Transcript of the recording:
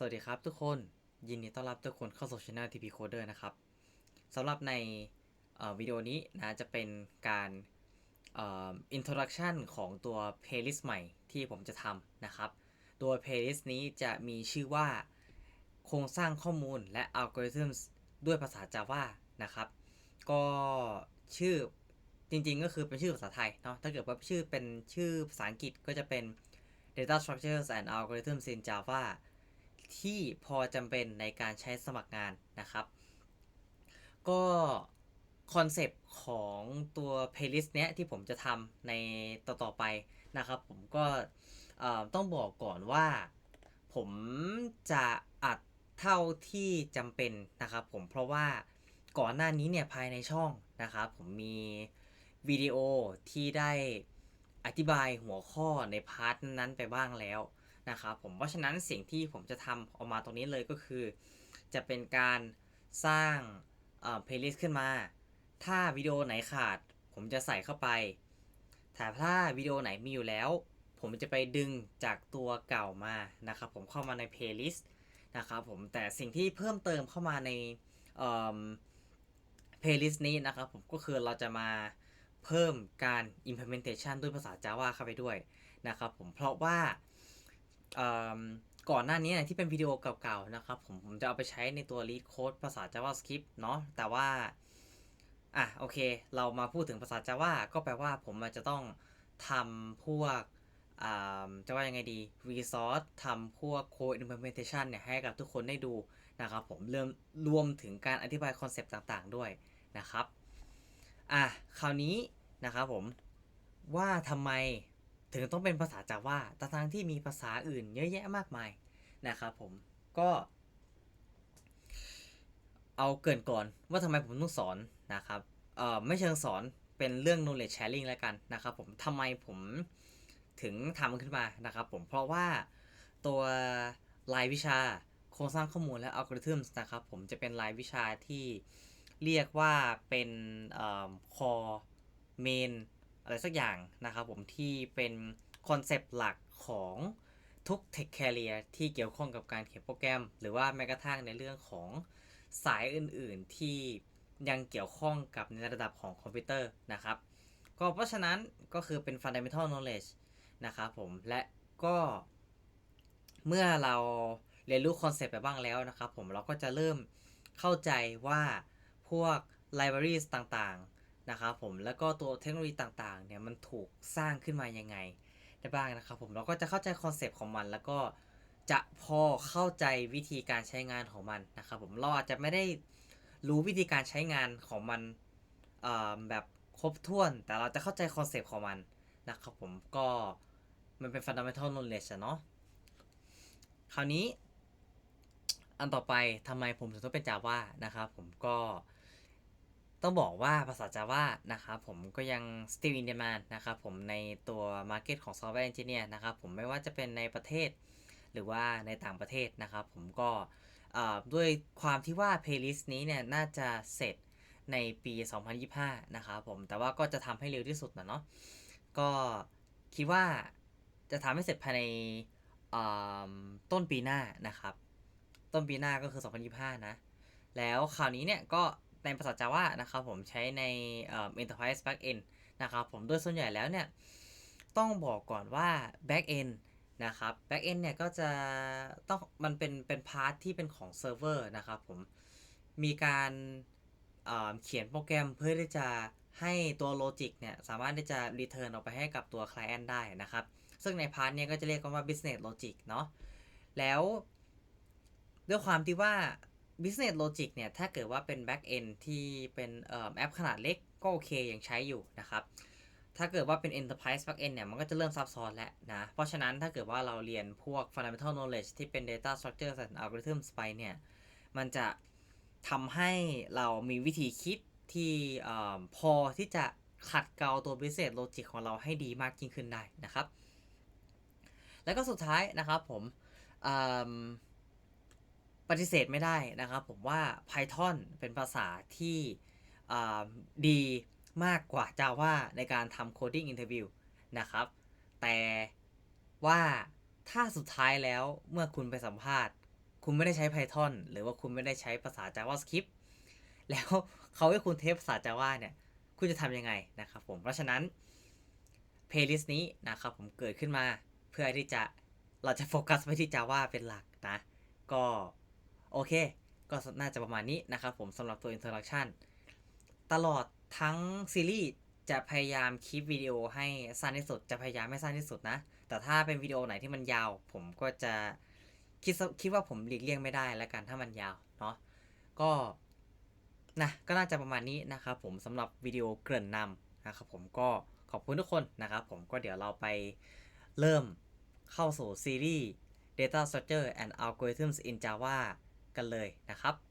สวัสดีครับทุกคนยินดีต้อนรับทุกคนเข้าสู่ Channel TP Coder นะครับสำหรับในวิดีโอนี้นะจะเป็นการอ่อ introduction ของตัว playlist ใหม่ที่ผมจะทำนะครับตัว playlist นี้จะมีชื่อว่าโครงสร้างข้อมูลและ algorithms ด้วยภาษา Java นะครับ ก็ชื่อจริงๆ ก็คือเป็นชื่อภาษาไทยเนาะถ้าเกิดว่าชื่อเป็นชื่อภาษาอังกฤษก็จะเป็น data structures and algorithms in Java ที่พอจำเป็นในการใช้สมัครงานนะครับ ก็คอนเซปต์ของตัว playlist เนี้ยที่ผมจะทำในต่อๆไปนะครับผมก็ต้องบอกก่อนว่า ผมจะอัดเท่าที่จำเป็นนะครับผมเพราะว่าก่อนหน้านี้เนี่ยภายในช่องนะครับผมมีวิดีโอที่ได้อธิบายหัวข้อในพาร์ทนั้นไปบ้างแล้ว นะครับผมเพราะฉะนั้นสิ่งที่ผมจะทำออกมาตรงนี้เลยก็คือ จะเป็นการสร้างเอ่อ playlist ขึ้นมา ถ้าวิดีโอไหนขาด ผมจะใส่เข้าไปแต่ถ้าวิดีโอไหนมีอยู่แล้ว ผมจะไปดึงจากตัวเก่ามานะครับผมเข้ามาใน playlist นะครับผมแต่สิ่งที่เพิ่มเติมเข้ามาในเอิ่ม playlist นี้นะครับผมก็คือเราจะมาเพิ่มการ implementation ด้วยภาษา Java เข้าไปด้วยนะครับผมเพราะว่า ก่อนหน้านี้ที่เป็นวิดีโอเก่าๆนะครับผมผมจะเอาไปใช้ในตัว lead code ภาษา JavaScript เนาะแต่ว่าอะโอเค เรามาพูดถึงภาษา Java ก็แปลว่าผมอาจจะต้องทำพวกอ่าจะว่ายังไงดี resource ทำพวก code implementation เนี่ยให้กับทุกคนได้ดูนะครับผมเริ่มรวมถึงการอธิบายคอนเซปต์ต่างๆด้วยนะครับอะคราวนี้นะครับผมว่าทำไม ถึงต้องเป็นภาษา Java แต่ทั้งที่มีภาษาอื่นเยอะแยะมากมายนะครับผมก็ เอาเกินก่อนว่าทำไมผมต้องสอนนะครับเอ่อไม่เชิงสอนเป็นเรื่อง knowledge sharing แล้วกันนะครับผมทำไมผมถึงทำมันขึ้นมานะครับผมเพราะว่าตัวรายวิชาโครงสร้างข้อมูลและอัลกอริทึมนะครับผมจะเป็นรายวิชาที่เรียกว่าเป็นเอ่อ core main อะไรสักอย่างนะครับผมที่เป็นคอนเซปต์หลักของทุก Tech Career ที่เกี่ยวข้องกับการเขียนโปรแกรม หรือว่าแม้กระทั่งในเรื่องของสายอื่น ๆ ที่ยังเกี่ยวข้องกับในระดับของคอมพิวเตอร์นะครับ ก็เพราะฉะนั้นก็คือเป็น fundamental knowledge นะครับผมและก็เมื่อเราเรียนรู้คอนเซปต์ไปบ้างแล้วนะครับผมเราก็จะเริ่มเข้าใจว่าพวก libraries ต่างๆ นะครับผมแล้วก็ตัวเทคโนโลยีต่างๆเนี่ยมันถูกสร้างขึ้นมายังไงได้บ้างนะครับผมเราก็จะเข้าใจคอนเซปต์ของมัน แล้วก็จะพอเข้าใจวิธีการใช้งานของมันนะครับผมเราอาจจะไม่ได้รู้วิธีการใช้งานของมันแบบครบถ้วน แต่เราจะเข้าใจคอนเซปต์ของมันนะครับผมก็มันเป็น fundamental knowledge อะเนาะคราวนี้อันต่อไปทำไมผมถึงต้องเป็น Java นะครับผมก็ ต้องบอกว่าภาษา Java นะครับผมก็ยัง still in demand นะครับผมในตัว market ของ software engineer นะครับผมไม่ว่าจะเป็นในประเทศ หรือว่าในต่างประเทศนะครับผมก็ด้วยความที่ว่า playlist นี้เนี่ยน่าจะเสร็จในปี 2025 นะครับผมแต่ว่าก็จะทำให้เร็วที่สุดนะเนาะก็คิดว่าจะทำให้เสร็จภายในต้นปีหน้านะครับ ต้นปีหน้าก็คือ 2025 นะ แล้วคราวนี้เนี่ยก็ ในภาษา Java นะครับผมใช้ในเอ่อ Enterprise Backend นะครับผมโดยส่วนใหญ่แล้วเนี่ย ต้องบอกก่อนว่า Backend นะครับ Backend เนี่ยก็จะต้องมันเป็นเป็นพาร์ทที่เป็นของเซิร์ฟเวอร์นะครับผมมีการเเขียนโปรแกรมเพื่อที่จะให้ตัวโลจิกเนี่ย สามารถที่จะ return ออกไปให้กับตัว client ได้นะครับ ซึ่งในพาร์ทเนี้ยก็จะเรียกกันว่า business logic เนาะแล้วด้วยความที่ว่า business logic เนี่ย ถ้าเกิดว่าเป็น back end ที่เป็นออแอปขนาดเล็กก็โอเคยังใช้อยู่นะครับ ถ้าเกิดว่าเป็น enterprise back end เนี่ย มันก็จะเริ่มซับซ้อนแล้วนะ เพราะฉะนั้นถ้าเกิดว่าเราเรียนพวก fundamental knowledge ที่เป็น data structure and algorithms ไปเนี่ย มันจะทำให้เรามีวิธีคิดที่พอที่จะขัดเกลาตัว business logic ของเราให้ดีมากยิ่งขึ้นได้นะครับ แล้วก็สุดท้ายนะครับผม ปฏิเสธไม่ได้นะครับ ผมว่า Python เป็นภาษาที่ดีมากกว่า Java ในการทำ coding interview นะครับ แต่ว่าถ้าสุดท้ายแล้วเมื่อคุณไปสัมภาษณ์ คุณไม่ได้ใช้ Python หรือว่าคุณไม่ได้ใช้ภาษา JavaScript แล้วเขาให้คุณเทสภาษา Java เนี่ย คุณจะทำยังไงนะครับผม เพราะฉะนั้น playlist นี้นะครับผมเกิดขึ้นมาเพื่อที่จะเราจะโฟกัสไปที่ Java เป็นหลักนะ ก็ โอเค ก็น่าจะประมาณนี้นะครับผมสำหรับตัว introduction ตลอดทั้งซีรีส์จะพยายามคลิปวิดีโอให้สั้นที่สุด จะพยายามไม่สั้นที่สุดนะ แต่ถ้าเป็นวิดีโอไหนที่มันยาว ผมก็จะคิดคิดว่าผมหลีกเลี่ยงไม่ได้แล้วกันถ้ามันยาวเนาะก็นะก็น่าจะประมาณนี้นะครับผมสำหรับวิดีโอเกริ่นนำนะครับผมก็ขอบคุณทุกคนนะครับผมก็เดี๋ยวเราไปเริ่มเข้าสู่ซีรีส์ Data Structure and Algorithms in Java กันเลยนะครับ